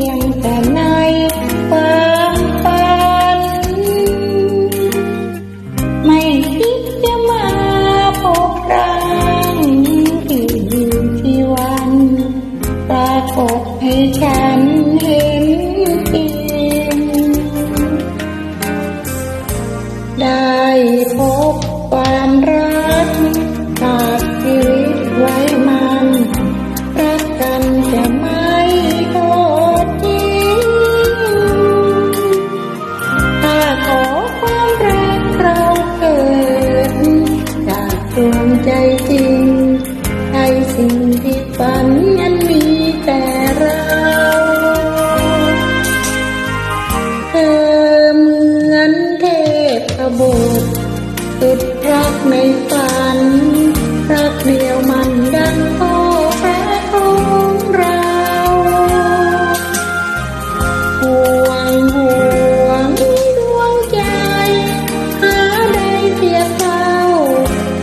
พียงแต่ในความฝัน ไม่คิดจะมาพบรังที่ที่วันปรากฏให้ฉันเห็นจริงได้พบความรัก สุดรักในฝัน รักเดียวมันดังพ่อพระของเราห่วงห่วงดวงใจ หาได้เทียบเท่า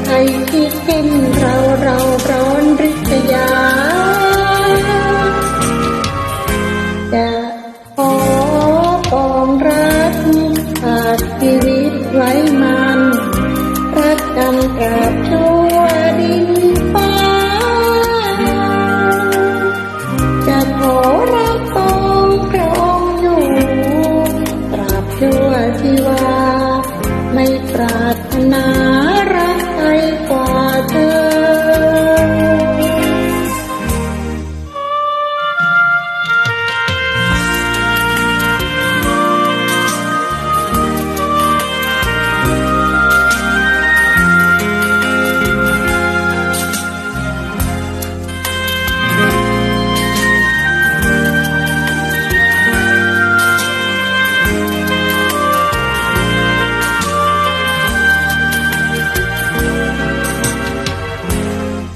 ใครคิดเห็นเราเราร้อนริษยา จะขอปองรักฝากชีวิต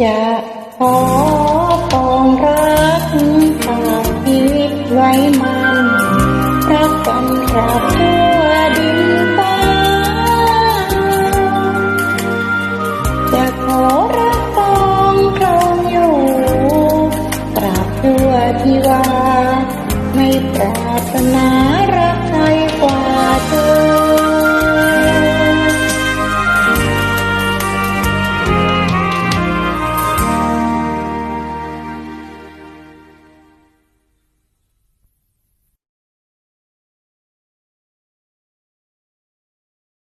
จะขอปองรักฝากชีวิตไว้มันรักกันตราบทั่วดิน